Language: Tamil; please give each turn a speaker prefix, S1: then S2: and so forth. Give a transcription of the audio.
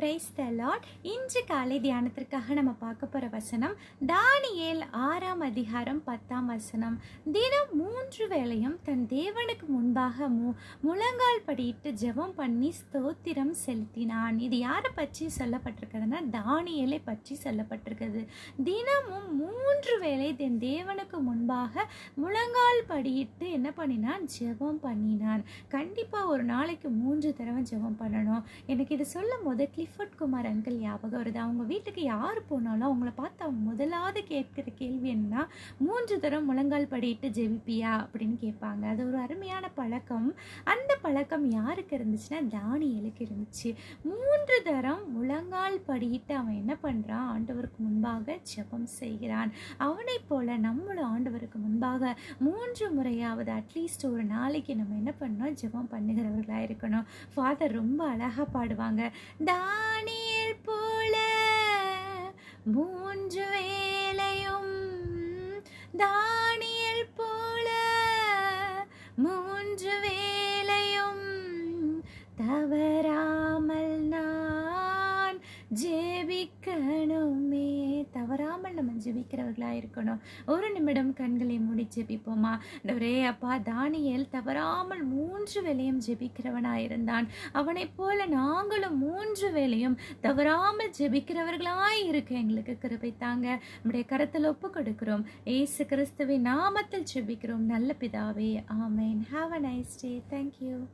S1: பிரைஸ் த லாட் இன்று காலை தியானத்திற்காக நம்ம பார்க்க போகிற வசனம் தானியேல் ஆறாம் அதிகாரம் பத்தாம் வசனம். தினம் மூன்று வேளையும் தன் தேவனுக்கு முன்பாக மு முழங்கால் படியிட்டு ஜெபம் பண்ணி ஸ்தோத்திரம் செலுத்தினான். இது யாரை பற்றி சொல்லப்பட்டிருக்குதுன்னா தானியலை பற்றி சொல்லப்பட்டிருக்குது தினமும் மூன்று வேளை தன் தேவனுக்கு முன்பாக முழங்கால் படியிட்டு என்ன பண்ணினான்? ஜெபம் பண்ணினான். கண்டிப்பாக ஒரு நாளைக்கு மூன்று தடவை ஜெபம் பண்ணணும். எனக்கு இது சொல்லும் போது கிளிஃபர்ட் குமார் அங்கிள் ஞாபகம் வருது? அவங்க வீட்டுக்கு யார் போனாலும் அவங்கள பார்த்து அவங்க முதலாவது கேட்குற கேள்வி என்னன்னா மூன்று தரம் முழங்கால் படியிட்டு ஜெபிப்பியா? அப்படின்னு கேட்பாங்க. அது ஒரு அருமையான பழக்கம். அந்த பழக்கம் யாருக்கு இருந்துச்சுன்னா தானியலுக்கு இருந்துச்சு. மூன்று தரம் முழங்கால் படியிட்டு அவன் என்ன பண்ணுறான் ஆண்டவருக்கு முன்பாக ஜெபம் செய்கிறான். அவனைப் போல நம்மளும் ஆண்டவருக்கு முன்பாக மூன்று முறையாவது அட்லீஸ்ட் ஒரு நாளைக்கு நம்ம என்ன பண்ணோம் ஜெபம் பண்ணுகிறவர்களாக இருக்கணும். ஃபாதர் ரொம்ப அழகாக பாடுவாங்க. தானியல் போல மூன்று வேலையும் தானியல் போல மூன்று வேலையும் தவறாமல் நான் ஜே ஜெபிக்கணுமே தவறாமல் நம்ம ஜெபிக்கிறவர்களாக இருக்கணும். ஒரு நிமிடம் கண்களை மூடி ஜெபிப்போமா? ஒரே அப்பா தானியல் தவறாமல் மூன்று வேலையும் ஜெபிக்கிறவனாக இருந்தான். அவனைப் போல நாங்களும் மூன்று வேலையும் தவறாமல் ஜெபிக்கிறவர்களாய் இருக்க எங்களுக்கு கிருபை தாங்க. நம்முடைய கருத்தில் ஒப்பு கொடுக்கிறோம். ஏசு கிறிஸ்துவின் நாமத்தில் ஜெபிக்கிறோம். நல்ல பிதாவே ஆமேன். Have a nice day thank you